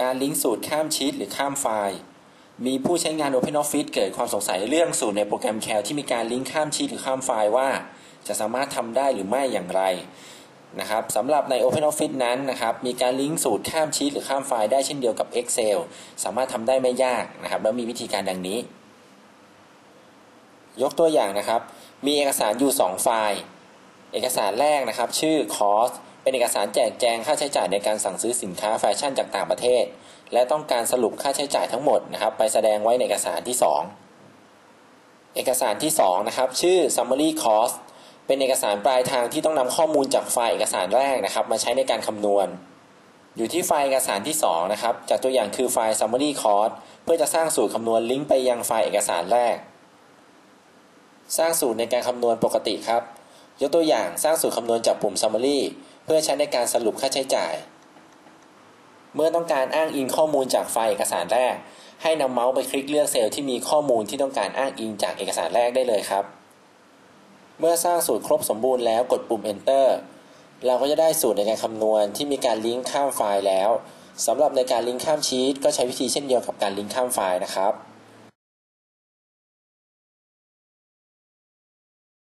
การลิงก์สูตรข้ามชีตหรือข้ามไฟล์ มีผู้ใช้งาน OpenOffice เกิดความสงสัยเรื่องสูตรในโปรแกรม Cal ที่มีการลิงก์ข้ามชีตหรือข้ามไฟล์ว่า จะสามารถทำได้หรือไม่อย่างไรนะครับสำหรับใน OpenOffice นั้นนะครับมีการลิงก์สูตรข้ามชีตหรือข้ามไฟล์ได้เช่นเดียวกับ Excel สามารถทำได้ไม่ยากนะครับแล้วมีวิธีการดังนี้ ยกตัวอย่างนะครับ มีเอกสารอยู่ 2 ไฟล์ เอกสารแรกนะครับ ชื่อ cost เป็นเอกสารแจกแจงค่าใช้จ่ายในการสั่งซื้อสินค้าแฟชั่นจากต่างประเทศ และต้องการสรุปค่าใช้จ่ายทั้งหมดนะครับ ไปแสดงไว้ในเอกสารที่ 2 เอกสารที่2นะครับชื่อ summary cost เป็นเอกสารปลายทางที่ต้องนำข้อมูลจากไฟล์เอกสารแรกนะครับ มาใช้ในการคำนวณ อยู่ที่ไฟล์เอกสารที่ 2 นะครับจากตัวอย่างคือไฟล์ summary cost เพื่อจะสร้างสูตรคำนวณลิงก์ไปยังไฟล์เอกสารแรก สร้างสูตรในการคำนวณปกติครับ ยกตัวอย่างสร้างสูตรคำนวณจากปุ่ม summary พื่อใช้ในการสรุปค่าใช้จ่าย เมื่อต้องการอ้างอิงข้อมูลจากไฟล์เอกสารแรก ให้นำเมาส์ไปคลิกเลือกเซลล์ที่มีข้อมูลที่ต้องการอ้างอิงจากเอกสารแรกได้เลยครับ เมื่อสร้างสูตรครบสมบูรณ์แล้วกดปุ่ม enter เราก็จะได้สูตรในการคำนวณที่มีการลิงก์ข้ามไฟล์แล้วสำหรับในการลิงก์ข้ามชีตก็ใช้วิธีเช่นเดียวกับการลิงก์ข้ามไฟล์นะครับ